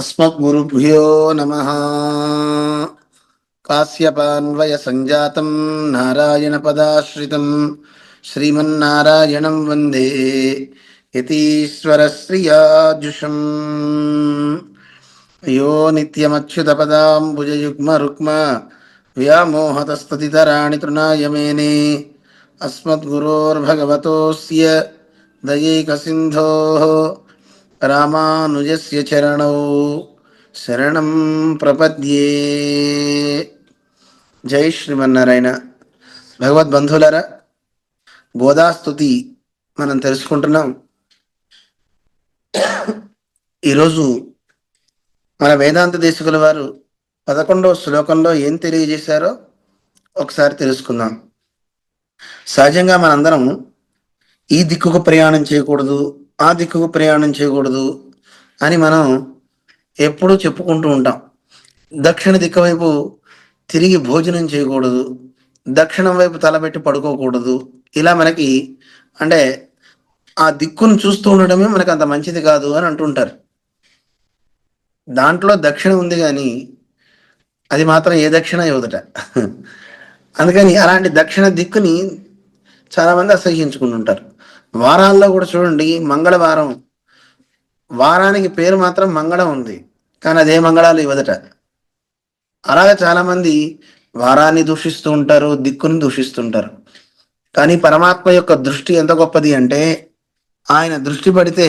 अस्मद्गुरुभ्यो नमः कास्यपान्वयसञ्जातं नारायणपदाश्रितं श्रीमन्नारायणं वन्दे यतीश्वरश्रियाजुषम् यो नित्यमच्युतपदाम्बुजयुग्मरुक्म व्यामोहतस्ततितराणि तृणाय मेने अस्मद्गुरोर्भगवतोऽस्य दयैकसिन्धोः రామానుజస్య చరణౌ. శరణం ప్రపద్యే. జై శ్రీమన్నారాయణ. భగవద్బంధులరా బోధాస్తుతి మనం తెలుసుకుంటున్నాం. ఈరోజు మన వేదాంత దేశకుల వారు పదకొండవ శ్లోకంలో ఏం తెలియజేశారో ఒకసారి తెలుసుకుందాం. సహజంగా మనందరం ఈ దిక్కుకు ప్రయాణం చేయకూడదు ఆ దిక్కుకు ప్రయాణం చేయకూడదు అని మనం ఎప్పుడూ చెప్పుకుంటూ ఉంటాం. దక్షిణ దిక్కు వైపు తిరిగి భోజనం చేయకూడదు. దక్షిణం వైపు తలబెట్టి పడుకోకూడదు. ఇలా మనకి అంటే ఆ దిక్కును చూస్తూ ఉండడమే మనకు అంత మంచిది కాదు అని అంటుంటారు దాంట్లో దక్షిణ ఉంది కానీ అది మాత్రం ఏ దక్షిణ యువదట అందుకని అలాంటి దక్షిణ దిక్కుని చాలామంది అసహ్యించుకుంటుంటారు వారాల్లో కూడా చూడండి మంగళవారం. వారానికి పేరు మాత్రం మంగళం ఉంది. కానీ అదే మంగళాలు ఇవ్వదట. అలాగే చాలామంది వారాన్ని దూషిస్తూ ఉంటారు దిక్కుని దూషిస్తుంటారు కానీ పరమాత్మ యొక్క దృష్టి ఎంత గొప్పది అంటే ఆయన దృష్టి పడితే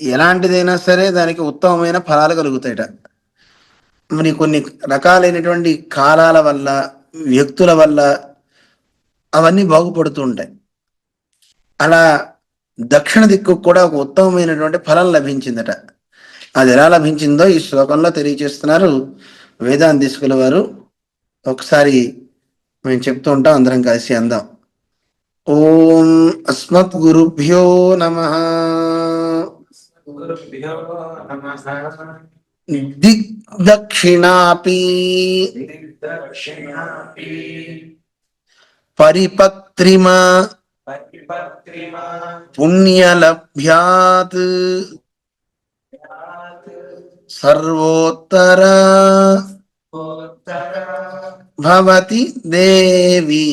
ఎలాంటిదైనా సరే దానికి ఉత్తమమైన ఫలాలు కలుగుతాయట. మరి కొన్ని రకాలైనటువంటి కాలాల వల్ల వ్యక్తుల వల్ల అవన్నీ బాగుపడుతూ ఉంటాయి. అలా దక్షిణ దిక్కు కూడా ఒక ఉత్తమమైనటువంటి ఫలం లభించిందట. అది ఎలా లభించిందో ఈ శ్లోకంలో తెలియజేస్తున్నారు వేదాంతిసుకుల వారు ఒకసారి మేము చెప్తూ ఉంటాం అందరం కలిసి అందాం. ఓం అస్మత్ గురుభ్యో నమ. దిగ్దక్షిణాపి. పరిపత్రిమ పుణ్యలభ్యాత్ సర్వోత్తర భవతి దేవి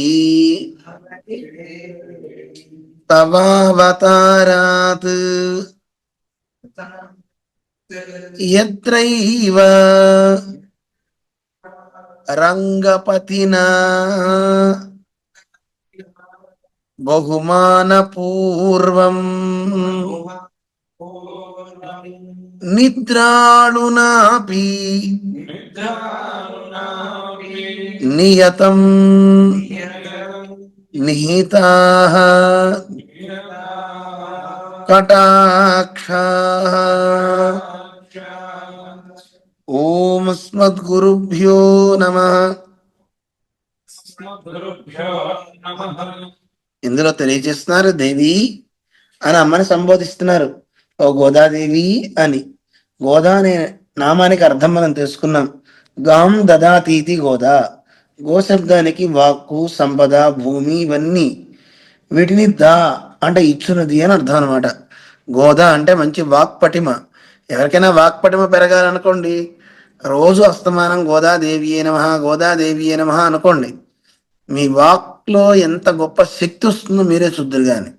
తవావతారాత్ యత్రైవ రంగపతినా బహుమానపూర్వం నిద్రాళునాపి నియతం నిహితా కటాక్ష ఓం అస్మద్గురుభ్యో నమ ఇందులో తెలియజేస్తున్నారు దేవి అని అమ్మని సంబోధిస్తున్నారు. ఓ గోదాదేవి అని. గోదా అనే నామానికి అర్థం మనం తెలుసుకున్నాం. గాం దదాతీతి గోదా. గోశబ్దానికి వాక్కు సంపద భూమి ఇవన్నీ వీటిని దా అంటే ఇచ్చున్నది అని అర్థం అనమాట గోదా అంటే మంచి వాక్ పటిమ ఎవరికైనా వాక్ పటిమ పెరగాలనుకోండి రోజు అస్తమానం గోదాదేవి నమ గోదాదేవి నమ అనుకోండి మీ వాక్ వాక్లో ఎంత గొప్ప శక్తి వస్తుందో మీరే చూద్దరు కానీ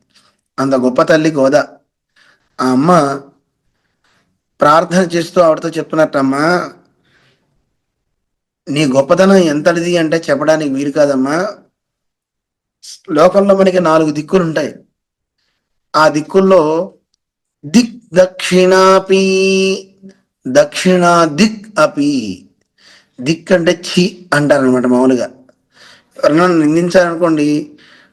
అంత గొప్ప తల్లి గోదా ఆ అమ్మ ప్రార్థన చేస్తూ ఆవిడతో చెప్తున్నట్టమ్మా నీ గొప్పతనం ఎంతటిది అంటే చెప్పడానికి వీలు కాదమ్మా. లోకంలో మనకి నాలుగు దిక్కులు ఉంటాయి ఆ దిక్కుల్లో దిక్ దక్షిణాపి దక్షిణ దిక్ అపి. దిక్ అంటే చి అంటారు అనమాట మామూలుగా. కర్ణుని నిందించాలనుకోండి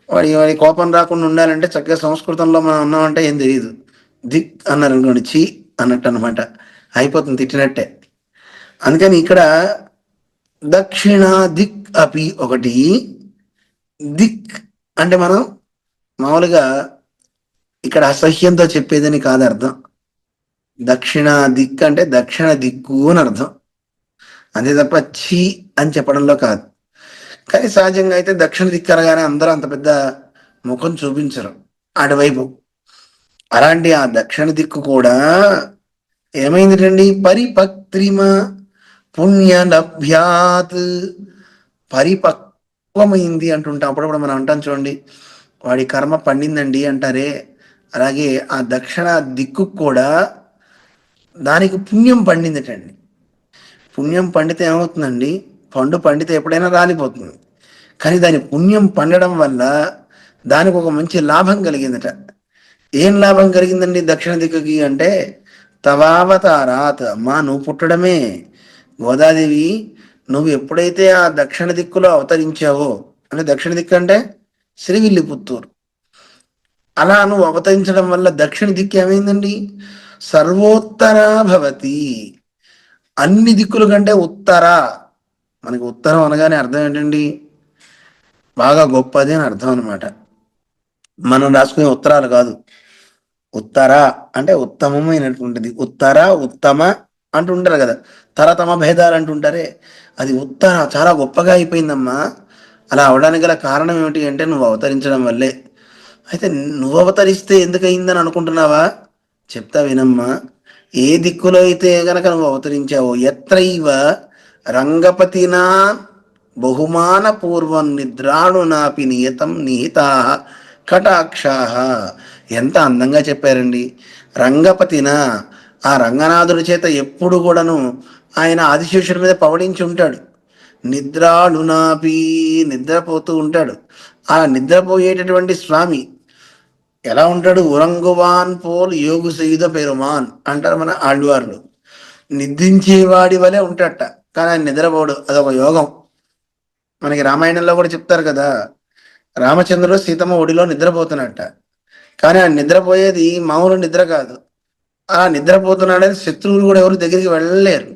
వాడి వాడి కోపం రాకుండా ఉండాలంటే చక్కగా సంస్కృతంలో మనం ఉన్నామంటే ఏం తెలియదు దిక్ అన్నారు అనుకోండి ఛీ అన్నట్టు అనమాట అయిపోతుంది తిట్టినట్టే. అందుకని ఇక్కడ దక్షిణ దిక్ అపి ఒకటి దిక్ అంటే మనం మామూలుగా ఇక్కడ అసహ్యంతో చెప్పేదని కాదు అర్థం దక్షిణ దిక్ అంటే దక్షిణ దిక్కు అని అర్థం. అంతే తప్ప ఛీ అని చెప్పడంలో కాదు. కానీ సహజంగా అయితే దక్షిణ దిక్కరగానే అందరూ అంత పెద్ద ముఖం చూపించరు. అటువైపు. అలాంటి ఆ దక్షిణ దిక్కు కూడా ఏమైందిటండి? పరిపక్త్రిమ పుణ్యలభ్యాత్ పరిపక్వమైంది అంటుంటాం. అప్పుడప్పుడు మనం అంటాం చూడండి వాడి కర్మ పండిందండి అంటారే. అలాగే ఆ దక్షిణ దిక్కు కూడా దానికి పుణ్యం పండిందిటండి. పుణ్యం పండితే ఏమవుతుందండి? పండు పండితే ఎప్పుడైనా రాలిపోతుంది. కానీ దాని పుణ్యం పండడం వల్ల దానికి ఒక మంచి లాభం కలిగిందట. ఏం లాభం కలిగిందండి దక్షిణ దిక్కుకి అంటే తవావతారాత్ మా నువ్వు పుట్టడమే. గోదాదేవి నువ్వు ఎప్పుడైతే ఆ దక్షిణ దిక్కులో అవతరించావో అంటే దక్షిణ దిక్కు అంటే శ్రీవిల్లిపుత్తూరు. అలా నువ్వు అవతరించడం వల్ల దక్షిణ దిక్కు ఏమైందండి? సర్వోత్తరా భవతి. అన్ని దిక్కుల కంటే ఉత్తర. మనకి ఉత్తరం అనగానే అర్థం ఏంటండి? బాగా గొప్పది అని అర్థం అనమాట మనం రాసుకునే ఉత్తరాలు కాదు. ఉత్తర అంటే ఉత్తమమైనటువంటిది. ఉత్తర ఉత్తమ అంటుంటారు కదా. తరతమ భేదాలు అంటుంటారే అది ఉత్తర చాలా గొప్పగా అయిపోయిందమ్మా. అలా అవడానికి గల కారణం ఏమిటి అంటే నువ్వు అవతరించడం వల్లే. అయితే నువ్వు అవతరిస్తే ఎందుకయిందని అనుకుంటున్నావా? చెప్తా వినమ్మా. ఏ దిక్కులో అయితే గనక నువ్వు అవతరించావో ఎత్రైవ రంగపతినా బహుమానపూర్వం నిద్రాణునాపి నిద్రాణు నాపి నియతం నిహితా కటాక్షా ఎంత అందంగా చెప్పారండి. రంగపతిన ఆ రంగనాథుడి చేత ఎప్పుడు కూడాను ఆయన ఆదిశేషుడి మీద పవడించి ఉంటాడు. నిద్రాళునాపి నిద్రపోతూ ఉంటాడు. ఆ నిద్రపోయేటటువంటి స్వామి ఎలా ఉంటాడు? ఉరంగువాన్ పోల్ యోగు సయుధ పెరుమాన్ అంటారు మన ఆళ్వార్లు. నిద్రించేవాడి వలె ఉంటాట కానీ ఆయన నిద్రపోడు. అదొక యోగం. మనకి రామాయణంలో కూడా చెప్తారు కదా రామచంద్రుడు సీతమ్మ ఒడిలో నిద్రపోతున్నట్ట. కానీ ఆయన నిద్రపోయేది మామూలు నిద్ర కాదు. ఆ నిద్రపోతున్నాడని శత్రువులు కూడా ఎవరు దగ్గరికి వెళ్ళలేరు.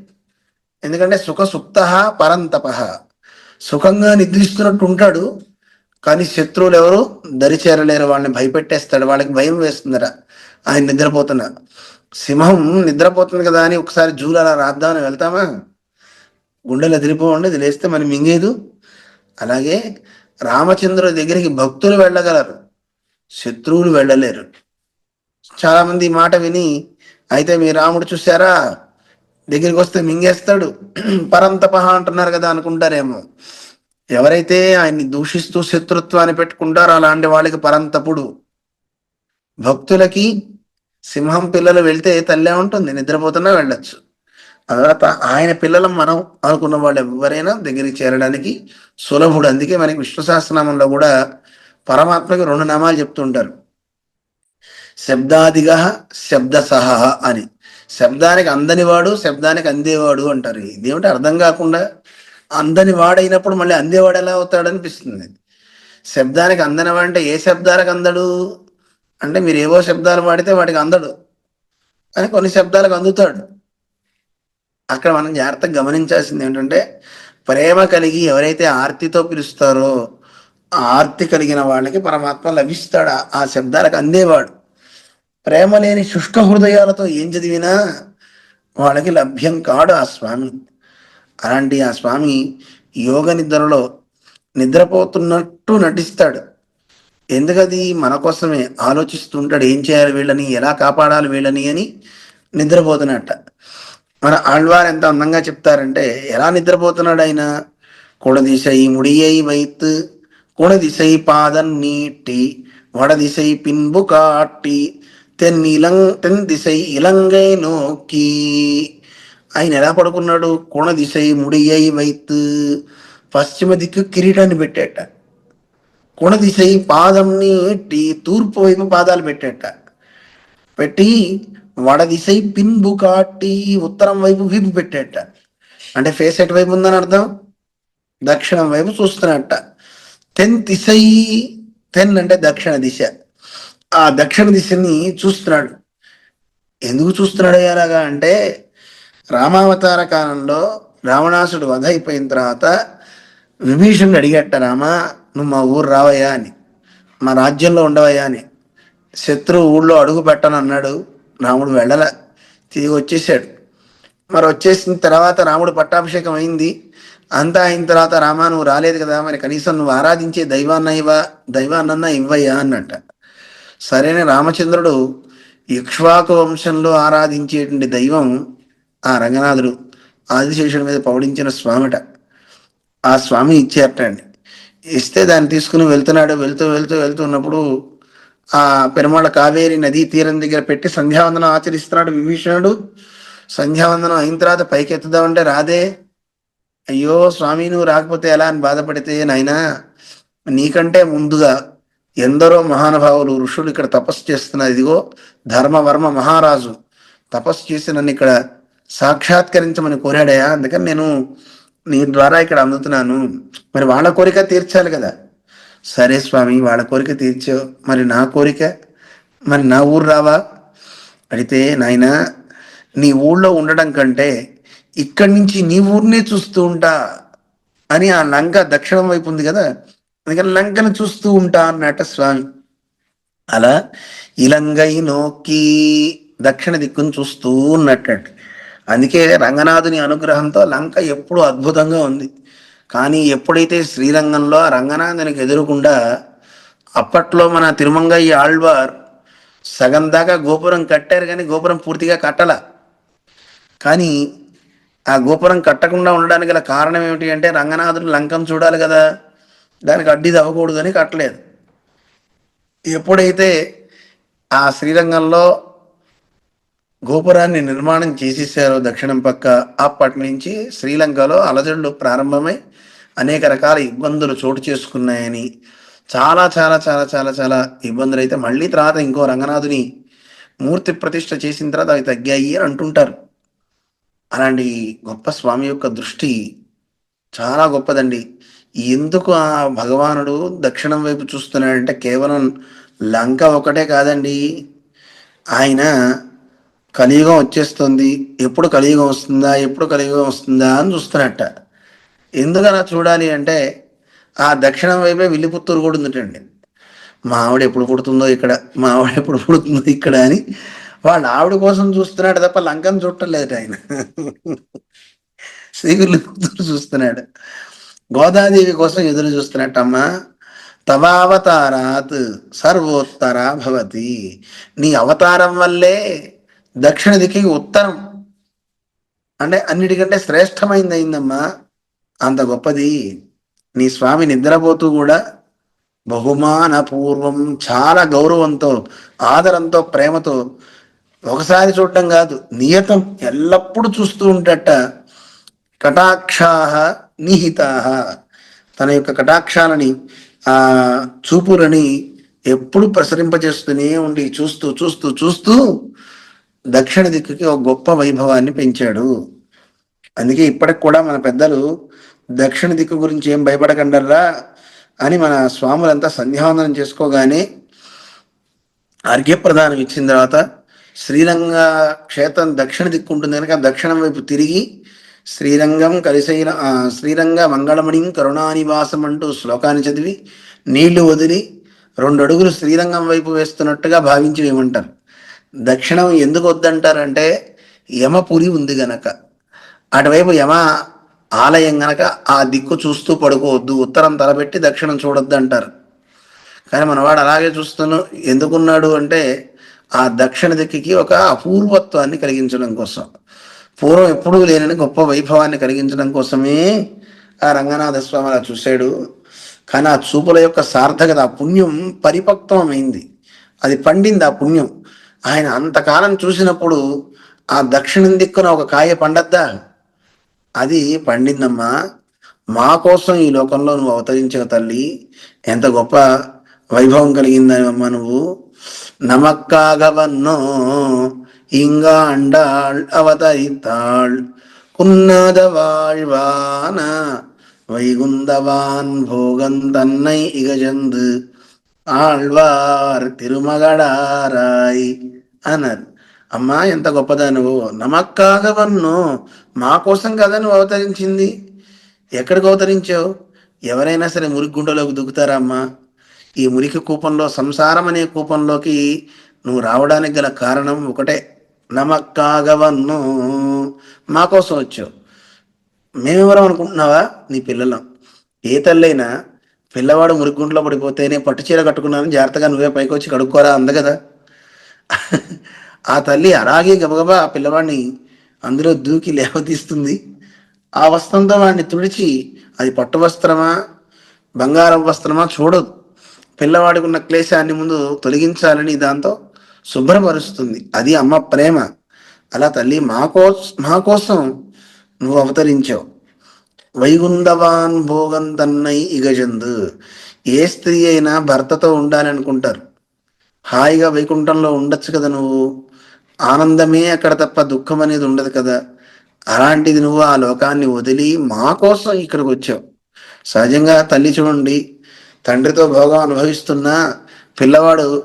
ఎందుకంటే సుఖ సుప్త పరంతప. సుఖంగా నిద్రిస్తున్నట్టు ఉంటాడు కానీ శత్రువులు ఎవరు దరిచేరలేరు. వాళ్ళని భయపెట్టేస్తాడు. వాళ్ళకి భయం వేస్తుందట. ఆయన నిద్రపోతున్నా. సింహం నిద్రపోతుంది కదా అని ఒకసారి జూలు అలా రాద్దామని వెళ్తామా? గుండెలు ఎదిరిపోండి ఇది లేస్తే మరి మింగేదు. అలాగే రామచంద్రుడి దగ్గరికి భక్తులు వెళ్ళగలరు. శత్రువులు వెళ్ళలేరు. చాలామంది మాట విని అయితే మీ రాముడు చూసారా దగ్గరికి వస్తే మింగేస్తాడు. పరంతపహ అంటున్నారు కదా అనుకుంటారేమో. ఎవరైతే ఆయన్ని దూషిస్తూ శత్రుత్వాన్ని పెట్టుకుంటారో అలాంటి వాళ్ళకి పరంతపుడు. భక్తులకి సింహం పిల్లలు వెళ్తే తల్లే ఉంటుంది. నిద్రపోతున్నా వెళ్ళచ్చు. తర్వాత ఆయన పిల్లలం మనం అనుకున్న వాళ్ళు ఎవరైనా దగ్గరికి చేరడానికి సులభుడు. అందుకే మనకి విష్ణు సహస్రనామంలో కూడా పరమాత్మకి రెండు నామాలు చెప్తుంటారు శబ్దాదిగా శబ్ద సహ అని. శబ్దానికి అందనివాడు శబ్దానికి అందేవాడు అంటారు. ఇదేమిటి అర్థం కాకుండా అందని వాడైనప్పుడు మళ్ళీ అందేవాడు ఎలా అవుతాడు అనిపిస్తుంది. శబ్దానికి అందనివాడు అంటే ఏ శబ్దాలకు అందడు? అంటే మీరు ఏవో శబ్దాలు వాడితే వాటికి అందడు. అని కొన్ని శబ్దాలకు అందుతాడు. అక్కడ మనం జాగ్రత్తగా గమనించాల్సింది ఏంటంటే ప్రేమ కలిగి ఎవరైతే ఆర్తితో పిలుస్తారో ఆ ఆర్తి కలిగిన వాళ్ళకి పరమాత్మ లభిస్తాడు ఆ- ఆ శబ్దాలకు అందేవాడు. ప్రేమ లేని శుష్క హృదయాలతో ఏం చదివినా వాళ్ళకి లభ్యం కాడు ఆ స్వామి. అలాంటి ఆ స్వామి యోగ నిద్రలో నిద్రపోతున్నట్టు నటిస్తాడు. ఎందుకది? మన కోసమే ఆలోచిస్తుంటాడు ఏం చేయాలి వీళ్ళని ఎలా కాపాడాలి వీళ్ళని అని నిద్రపోతున్నట్ట. మన ఆళ్వారు ఎంత అందంగా చెప్తారంటే ఎలా నిద్రపోతున్నాడు ఆయన? కుడదిశై ముడియై వైత్ కుణదిశై పాదం నీటి వడదిశై పిన్బు కాటి తెన్ తెన్ దిశై ఇలంగై నోకి. ఆయన ఎలా పడుకున్నాడు? కుణదిశై ముడియై వైత్ పశ్చిమ దిక్కు కిరీటాన్ని పెట్టేట కుణదిశై పాదం నీటి తూర్పు వైపు పాదాలు పెట్టేట పెట్టి వడదిశై పింపు కాటి ఉత్తరం వైపు వీపు పెట్టేట. అంటే ఫేస్ ఎటు వైపు ఉందని అర్థం? దక్షిణం వైపు చూస్తున్నట్ట. తెన్ దిశై తెన్ అంటే దక్షిణ దిశ. ఆ దక్షిణ దిశని చూస్తున్నాడు. ఎందుకు చూస్తున్నాడు అలాగా అంటే రామావతార కాలంలో రావణాసుడు వధ అయిపోయిన తర్వాత విభీషణుడు అడిగట్ట రామా నువ్వు మా ఊరు రావయ్యా అని. మా రాజ్యంలో ఉండవయ్యా అని. శత్రువు ఊళ్ళో అడుగు పెట్టను అన్నాడు రాముడు వెళ్ళల. తిరిగి వచ్చేసాడు. మరి వచ్చేసిన తర్వాత రాముడు పట్టాభిషేకం అయింది. అంతా అయిన తర్వాత రామా నువ్వు రాలేదు కదా మరి కనీసం నువ్వు ఆరాధించే దైవాన్న ఇవ్వ దైవాన్నన్నా ఇవ్వయ్యా అన్నట్ట. సరైన రామచంద్రుడు ఇక్ష్వాకు వంశంలో ఆరాధించేటువంటి దైవం ఆ రంగనాథుడు ఆదిశేషుడి మీద పౌడించిన స్వామిట. ఆ స్వామి ఇచ్చేటండి అండి. ఇస్తే దాన్ని తీసుకుని వెళ్తున్నాడు. వెళ్తూ వెళ్తూ వెళ్తున్నప్పుడు ఆ పెరుమాళ కావేరి నదీ తీరం దగ్గర పెట్టి సంధ్యావందనం ఆచరిస్తున్నాడు విభీషణుడు. సంధ్యావందనం అయిన తర్వాత పైకి ఎత్తుదామంటే రాదే. అయ్యో స్వామి నువ్వు రాకపోతే ఎలా అని బాధపడితే నాయనా? నీకంటే ముందుగా ఎందరో మహానుభావులు ఋషులు ఇక్కడ తపస్సు చేస్తున్నారు. ఇదిగో ధర్మవర్మ మహారాజు తపస్సు చేసి నన్ను ఇక్కడ సాక్షాత్కరించమని కోరాడయా? అందుకని నేను నీ ద్వారా ఇక్కడ అందుతున్నాను. మరి వాళ్ళ కోరిక తీర్చాలి కదా. సరే స్వామి వాళ్ళ కోరిక తీర్చావు మరి నా కోరిక? మరి నా ఊరు రావా? అడిగితే నాయన నీ ఊళ్ళో ఉండడం కంటే ఇక్కడి నుంచి నీ ఊరినే చూస్తూ ఉంటా అని ఆ లంక దక్షిణం వైపు ఉంది కదా? అందుకని లంకను చూస్తూ ఉంటా అన్నట స్వామి. అలా ఇలంగై నోకి దక్షిణ దిక్కును చూస్తూ ఉన్నట్టు. అందుకే రంగనాథుని అనుగ్రహంతో లంక ఎప్పుడు అద్భుతంగా ఉంది. కానీ ఎప్పుడైతే శ్రీరంగంలో ఆ రంగనాథునికి ఎదురుకుండా అప్పట్లో మన తిరుమంగయ్య ఆళ్వార్ సగం దాకా గోపురం కట్టారు కానీ గోపురం పూర్తిగా కట్టల. కానీ ఆ గోపురం కట్టకుండా ఉండడానికి గల కారణం ఏమిటి అంటే రంగనాథుడు లంకం చూడాలి కదా. దానికి అడ్డి తవ్వకూడదు అని కట్టలేదు. ఎప్పుడైతే ఆ శ్రీరంగంలో గోపురాన్ని నిర్మాణం చేసేసారో దక్షిణం పక్క అప్పటి నుంచి శ్రీలంకలో అలజడులు ప్రారంభమై అనేక రకాల ఇబ్బందులు చోటు చేసుకున్నాయని చాలా చాలా చాలా చాలా చాలా ఇబ్బందులు అయితే మళ్ళీ తర్వాత ఇంకో రంగనాథుని మూర్తి ప్రతిష్ట చేసిన తర్వాత అవి తగ్గాయి అని అంటుంటారు. అలాంటి గొప్ప స్వామి యొక్క దృష్టి చాలా గొప్పదండి. ఎందుకు ఆ భగవానుడు దక్షిణం వైపు చూస్తున్నాడంటే కేవలం లంక ఒకటే కాదండి. ఆయన కలియుగం వచ్చేస్తుంది. ఎప్పుడు కలియుగం వస్తుందా ఎప్పుడు కలియుగం వస్తుందా అని చూస్తున్నట్ట ఎందుకలా చూడాలి అంటే ఆ దక్షిణం వైపే విల్లిపుత్తూరు కూడా ఉందిటండి. మా ఆవిడ ఎప్పుడు పుడుతుందో ఇక్కడ మా ఆవిడ ఎప్పుడు పుడుతుందో ఇక్కడ అని వాళ్ళు ఆవిడ కోసం చూస్తున్నాడు తప్ప లంకను చూడటం ఆయన. శ్రీవిల్లిపుత్తూరు చూస్తున్నాడు. గోదాదేవి కోసం ఎదురు చూస్తున్నట్టమ్మా తవావతారాత్ సర్వోత్తర భవతి. నీ అవతారం వల్లే దక్షిణ దిక్కి ఉత్తరం. అంటే అన్నిటికంటే శ్రేష్టమైంది అయిందమ్మా అంత గొప్పది. నీ స్వామి నిద్రపోతూ కూడా బహుమానపూర్వం చాలా గౌరవంతో ఆదరంతో ప్రేమతో ఒకసారి చూడటం కాదు నియతం ఎల్లప్పుడూ చూస్తూ ఉంటట కటాక్షాహ నిహితాహ తన యొక్క కటాక్షాలని ఆ చూపులని ఎప్పుడు ప్రసరింపజేస్తూనే ఉండి చూస్తూ చూస్తూ చూస్తూ దక్షిణ దిక్కుకి ఒక గొప్ప వైభవాన్ని పెంచాడు. అందుకే ఇప్పటికి కూడా మన పెద్దలు దక్షిణ దిక్కు గురించి ఏం భయపడకండరా అని మన స్వాములంతా సంధ్యావందనం చేసుకోగానే అర్ఘ్యప్రదానం ఇచ్చిన తర్వాత శ్రీరంగ క్షేత్రం దక్షిణ దిక్కు ఉంటుంది కనుక దక్షిణం వైపు తిరిగి శ్రీరంగం కలిసైన శ్రీరంగ మంగళమణిం కరుణానివాసం అంటూ శ్లోకాన్ని చదివి నీళ్ళు వదిలి రెండు అడుగులు శ్రీరంగం వైపు వేస్తున్నట్టుగా భావించి వేయమంటారు దక్షిణం ఎందుకు వద్దంటారంటే యమపురి ఉంది గనక. అటువైపు యమ ఆలయం గనక ఆ దిక్కు చూస్తూ పడుకోవద్దు ఉత్తరం తలబెట్టి దక్షిణం చూడొద్దు అంటారు కానీ మనవాడు అలాగే చూస్తున్నాడు ఎందుకున్నాడు అంటే ఆ దక్షిణ దిక్కుకి ఒక అపూర్వత్వాన్ని కలిగించడం కోసం. పూర్వం ఎప్పుడూ లేనని గొప్ప వైభవాన్ని కలిగించడం కోసమే ఆ రంగనాథ స్వామి అలా చూశాడు. కానీ ఆ చూపుల యొక్క సార్థకత ఆ పుణ్యం పరిపక్వమైంది. అది పండింది ఆ పుణ్యం. ఆయన అంతకాలం చూసినప్పుడు ఆ దక్షిణం దిక్కున ఒక కాయ పండద్దా? అది పండిందమ్మా మా కోసం ఈ లోకంలో నువ్వు అవతరించిన తల్లి ఎంత గొప్ప వైభవం కలిగిందని అమ్మా నువ్వు నమక్కాగవన్నో ఇంగా అండాళ్ అవతరితాళ్ కున్నద வாழ்வான வைகுந்தவான் போகன் தன்னை இகஜந்து ఆళ్వార్ తిరుమగడారాయ్ అన్నారు అమ్మా ఎంత గొప్పదా నువ్వు నమక్కాగవన్ను మా కోసం కదా నువ్వు అవతరించింది? ఎక్కడికి అవతరించావు? ఎవరైనా సరే మురిగుండలోకి దుక్కుతారా అమ్మా? ఈ మురికి కూపంలో సంసారం అనే కూపంలోకి నువ్వు రావడానికి గల కారణం ఒకటే. నమక్కాగవన్ను. మా కోసం వచ్చావు. మేమెవరం అనుకుంటున్నావా? నీ పిల్లలం. ఏ తల్లైనా పిల్లవాడు మురిగుంట్లో పడిపోతేనే పట్టు చీర కట్టుకున్నాను జాగ్రత్తగా నువ్వే పైకి వచ్చి కడుక్కోరా అంద కదా. ఆ తల్లి అలాగే గబగబా ఆ పిల్లవాడిని అందులో దూకి లేవతీస్తుంది ఆ వస్త్రంతో వాడిని తుడిచి అది పట్టు వస్త్రమా బంగారం వస్త్రమా చూడదు. పిల్లవాడికి ఉన్న క్లేశాన్ని ముందు తొలగించాలని దాంతో శుభ్రపరుస్తుంది. అది అమ్మ ప్రేమ. అలా తల్లి మా కోస మా కోసం నువ్వు అవతరించావు. వైగుందవాన్ భోగం తన్నై ఇగజందు. ఏ స్త్రీ అయినా భర్తతో ఉండాలనుకుంటారు. హాయిగా వైకుంఠంలో ఉండొచ్చు కదా నువ్వు? ఆనందమే అక్కడ తప్ప దుఃఖం అనేది ఉండదు కదా. అలాంటిది నువ్వు ఆ లోకాన్ని వదిలి మా కోసం ఇక్కడికి వచ్చావు. సహజంగా తల్లి చూడండి తండ్రితో భోగం అనుభవిస్తున్న పిల్లవాడు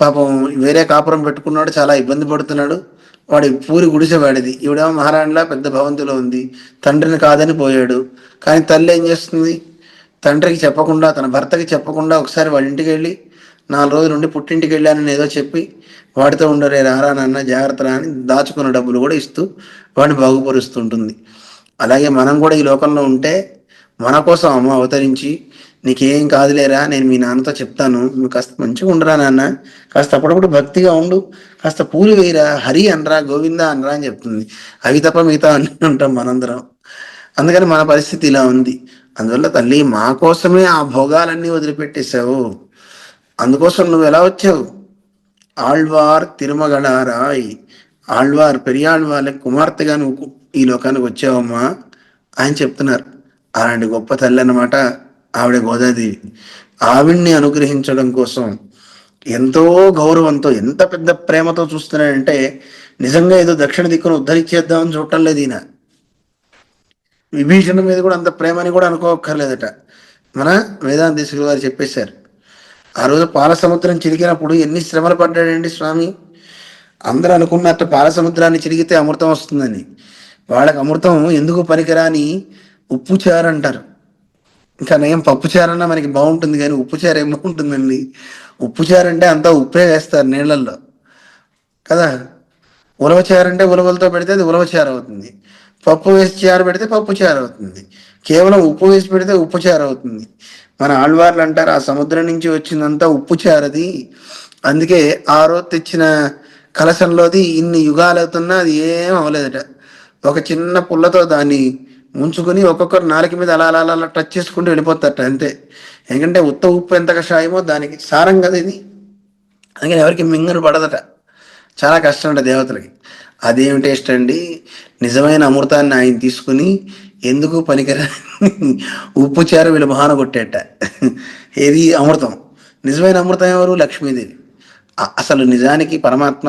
పాపం వేరే కాపురం పెట్టుకున్నాడు చాలా ఇబ్బంది పడుతున్నాడు. వాడి పూరి గుడిసె వాడిది. ఈవిడేమో మహారాణిలా పెద్ద భవంతిలో ఉంది. తండ్రిని కాదని పోయాడు. కానీ తల్లి ఏం చేస్తుంది? తండ్రికి చెప్పకుండా తన భర్తకి చెప్పకుండా ఒకసారి వాళ్ళ ఇంటికి వెళ్ళి నాలుగు రోజులు నుండి పుట్టింటికి వెళ్ళానని ఏదో చెప్పి వాడితో ఉండరే రారా నాన్న జాగ్రత్త అని దాచుకున్న డబ్బులు కూడా ఇస్తూ వాడిని బాగుపరుస్తుంటుంది. అలాగే మనం కూడా ఈ లోకంలో ఉంటే మన కోసం అమ్మ అవతరించి నీకేం కాదులేరా నేను మీ నాన్నతో చెప్తాను నువ్వు కాస్త మంచిగా ఉండరా నాన్న కాస్త అప్పుడప్పుడు భక్తిగా ఉండు కాస్త పూలు వేయరా హరి అనరా గోవింద అనరా అని చెప్తుంది. అవి తప్ప మిగతా అన్ని ఉంటాం మనందరం. అందుకని మన పరిస్థితి ఇలా ఉంది. అందువల్ల తల్లి మా కోసమే ఆ భోగాలన్నీ వదిలిపెట్టేశావు. అందుకోసం నువ్వు ఎలా వచ్చావు? ఆళ్వార్ తిరుమగళారాయ్. ఆళ్వార్ పెరియాళ్వార్ల కుమార్తెగా నువ్వు ఈ లోకానికి వచ్చావమ్మా ఆయన చెప్తున్నారు. అలాంటి గొప్ప తల్లి అన్నమాట ఆవిడ గోదాదేవి. ఆవిడ్ని అనుగ్రహించడం కోసం ఎంతో గౌరవంతో ఎంత పెద్ద ప్రేమతో చూస్తున్నాడంటే నిజంగా ఏదో దక్షిణ దిక్కును ఉద్ధరించేద్దామని చూడటం లేదు ఈయన. విభీషణ మీద కూడా అంత ప్రేమని కూడా అనుకోక్కర్లేదట. మన వేదాంతేశ్వరి గారు చెప్పేశారు. ఆ రోజు పాల సముద్రం చిరిగినప్పుడు ఎన్ని శ్రమలు పడ్డాడండి స్వామి? అందరూ అనుకున్నట్టు పాల సముద్రాన్ని చిరిగితే అమృతం వస్తుందని. వాళ్ళకి అమృతం ఎందుకు పనికిరాని ఉప్పు చారు అంటారు. ఇంకా నయం పప్పు చారన్నా మనకి బాగుంటుంది కానీ ఉప్పు చారు ఏం బాగుంటుందండి ఉప్పు చారు అంటే అంతా ఉప్పే వేస్తారు నీళ్ళల్లో. కదా? ఉలవ అంటే ఉలవలతో పెడితే అది ఉలవచారు అవుతుంది. పప్పు వేసి చారు పెడితే పప్పు చారు అవుతుంది కేవలం ఉప్పు వేసి పెడితే ఉప్పు చారు అవుతుంది మన ఆళ్వార్లు అంటారు ఆ సముద్రం నుంచి వచ్చిందంతా ఉప్పు చారది. అందుకే ఆ రోజు తెచ్చిన కలశంలోది ఇన్ని యుగాలు అవుతున్నా అది ఏం అవ్వలేదట. ఒక చిన్న పుల్లతో దాన్ని ముంచుకొని ఒక్కొక్కరు నాలుక మీద అలా అలా అలా టచ్ చేసుకుంటూ వెళ్ళిపోతారట అంతే. ఎందుకంటే ఉత్త ఉప్పు ఎంత కషాయమో దానికి సారం కదా ఇది. అందుకని ఎవరికి మింగరు పడదట. చాలా కష్టం అంట దేవతలకి. అదేమి టేస్ట్ అండి? నిజమైన అమృతాన్ని ఆయన తీసుకుని ఎందుకు పనికిరా ఉప్పు చారు వీళ్ళు మహాన కొట్టేట. ఏది అమృతం? నిజమైన అమృతం ఎవరు? లక్ష్మీదేవి. అసలు నిజానికి పరమాత్మ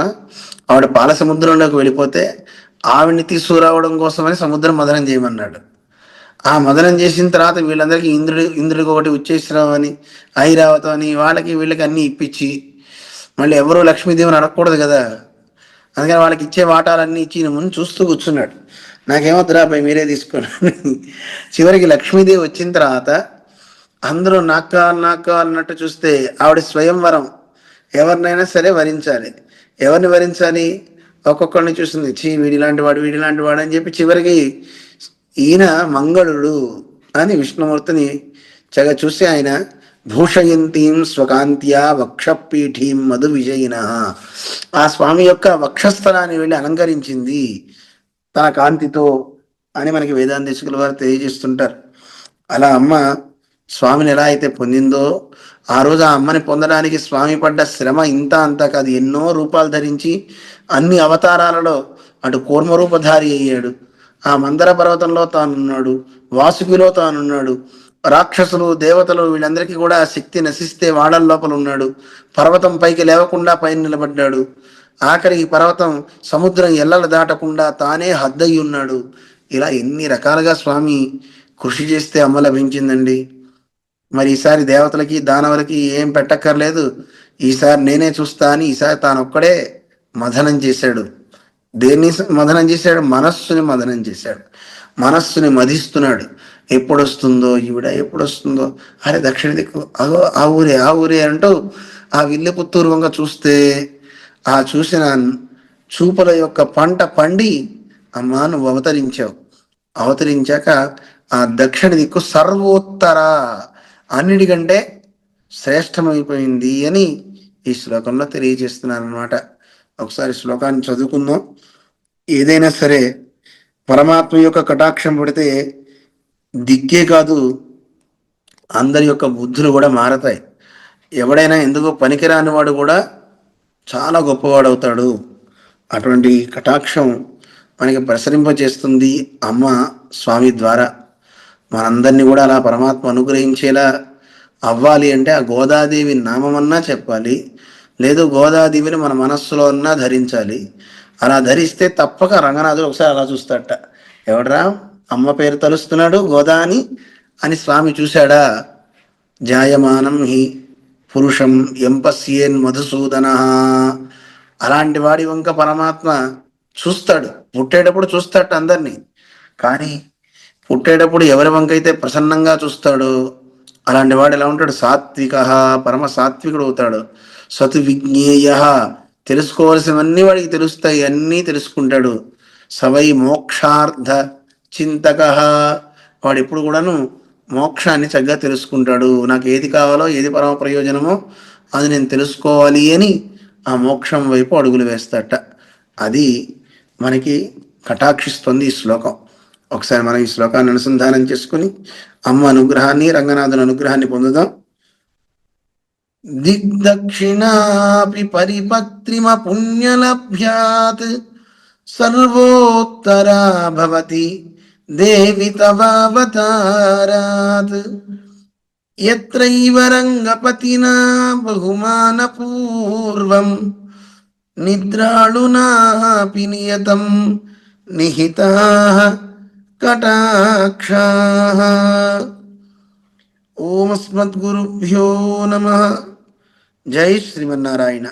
ఆవిడ పాల సముద్రంలోకి వెళ్ళిపోతే ఆవిడ్ని తీసుకురావడం కోసమని సముద్రం మదనం చేయమన్నాడు. ఆ మదనం చేసిన తర్వాత వీళ్ళందరికీ ఇంద్రుడు ఇంద్రుడికి ఒకటి ఉచ్చేశ్వరం అని ఐరావతం అని వాళ్ళకి వీళ్ళకి అన్ని ఇప్పించి మళ్ళీ ఎవరు లక్ష్మీదేవిని అడగకూడదు కదా. అందుకని వాళ్ళకి ఇచ్చే వాటాలన్నీ ఇచ్చి ఈయన ముందు చూస్తూ కూర్చున్నాడు. నాకేమొద్దురా పై మీరే తీసుకోండి. చివరికి లక్ష్మీదేవి వచ్చిన తర్వాత అందరూ నాకు నాకాలు అన్నట్టు చూస్తే ఆవిడ స్వయంవరం ఎవరినైనా సరే వరించాలి. ఎవరిని వరించాలి? ఒక్కొక్కరిని చూస్తుంది చీ వీడిలాంటి వాడు వీడిలాంటి వాడు అని చెప్పి చివరికి ఈయన మంగళుడు అని విష్ణుమూర్తిని చగా చూసి ఆయన భూషయంతీం స్వకాంత్యా వక్షపీఠీం మధు విజయిన ఆ స్వామి యొక్క వక్షస్థలాన్ని వెళ్ళి అలంకరించింది తన కాంతితో అని మనకి వేదాంతేశకుల వారు తెలియజేస్తుంటారు. అలా అమ్మ స్వామిని ఎలా అయితే పొందిందో ఆ రోజు ఆ అమ్మని పొందడానికి స్వామి పడ్డ శ్రమ ఇంత అంత కాదు. ఎన్నో రూపాలు ధరించి అన్ని అవతారాలలో అటు కూర్మరూపధారి అయ్యాడు. ఆ మందర పర్వతంలో తానున్నాడు వాసుకిలో తానున్నాడు రాక్షసులు దేవతలు వీళ్ళందరికీ కూడా శక్తి నశిస్తే వాడల లోపల ఉన్నాడు. పర్వతం పైకి లేవకుండా పైన నిలబడ్డాడు. ఆఖరికి పర్వతం సముద్రం ఎల్లలు దాటకుండా తానే హద్దయి ఉన్నాడు. ఇలా ఎన్ని రకాలుగా స్వామి కృషి చేస్తే అమ్మ లభించిందండి. మరి ఈసారి దేవతలకి దానవులకి ఏం పెట్టక్కర్లేదు. ఈసారి నేనే చూస్తా అని ఈసారి తానొక్కడే మథనం చేశాడు. దేన్ని మదనం చేశాడు? మనస్సుని మదనం చేశాడు. మనస్సుని మధిస్తున్నాడు. ఎప్పుడు వస్తుందో ఈవిడ ఎప్పుడు వస్తుందో అరే దక్షిణ దిక్కు అగో ఆ ఊరే ఆ ఊరే అంటూ ఆ విల్లు పుత్తూరువంగా చూస్తే ఆ చూసిన చూపుల యొక్క పంట పండి అమ్మా నువ్వు అవతరించావు. అవతరించాక ఆ దక్షిణ దిక్కు సర్వోత్తర అన్నిటికంటే శ్రేష్టమైపోయింది అని ఈ శ్లోకంలో తెలియజేస్తున్నాను అనమాట ఒకసారి శ్లోకాన్ని చదువుకుందాం. ఏదైనా సరే పరమాత్మ యొక్క కటాక్షం పడితే దిక్కే కాదు అందరి యొక్క బుద్ధులు కూడా మారతాయి. ఎవడైనా ఎందుకో పనికిరాని వాడు కూడా చాలా గొప్పవాడవుతాడు. అటువంటి కటాక్షం మనకి ప్రసరింపచేస్తుంది అమ్మ స్వామి ద్వారా. మనందరినీ కూడా అలా పరమాత్మ అనుగ్రహించేలా అవ్వాలి అంటే ఆ గోదాదేవి నామమన్నా చెప్పాలి లేదు గోదాదేవిని మన మనస్సులో అన్నా ధరించాలి. అలా ధరిస్తే తప్పక రంగనాథుడు ఒకసారి అలా చూస్తాడట. ఎవడరా? అమ్మ పేరు తలుస్తున్నాడు గోదాని అని స్వామి చూశాడా? జాయమానం హి పురుషం ఎంపస్యేన్ మధుసూదన. అలాంటి వాడి వంక పరమాత్మ చూస్తాడు. పుట్టేటప్పుడు చూస్తాడు అందరినీ. కానీ పుట్టేటప్పుడు ఎవరి వంక అయితే ప్రసన్నంగా చూస్తాడో అలాంటి వాడు ఎలా ఉంటాడు? సాత్విక పరమ సాత్వికుడు అవుతాడు. సతు విజ్ఞేయ. తెలుసుకోవలసినవన్నీ వాడికి తెలుస్తాయి అన్నీ తెలుసుకుంటాడు. సవై మోక్షార్థ చింతక. వాడు ఎప్పుడు కూడాను మోక్షాన్ని చక్కగా తెలుసుకుంటాడు. నాకు ఏది కావాలో ఏది పరమ ప్రయోజనమో అది నేను తెలుసుకోవాలి అని ఆ మోక్షం వైపు అడుగులు వేస్తాట. అది మనకి కటాక్షిస్తుంది ఈ శ్లోకం. ఒకసారి మనం ఈ శ్లోకాన్ని అనుసంధానం చేసుకుని అమ్మ అనుగ్రహాన్ని రంగనాథుని అనుగ్రహాన్ని పొందుదాం. దిగ్దక్షిణాపి పరిపత్రిమ పుణ్యలభ్యాత్ సర్వోత్తరా భవతి. దేవి తవావతారాత్ ఎత్రైవ రంగపతినా బహుమాన పూర్వం నిద్రాళునాపి నియతం నిహితా కటాక్షా. ఓమస్మద్గురుభ్యో నమ. జై శ్రీమన్నారాయణ.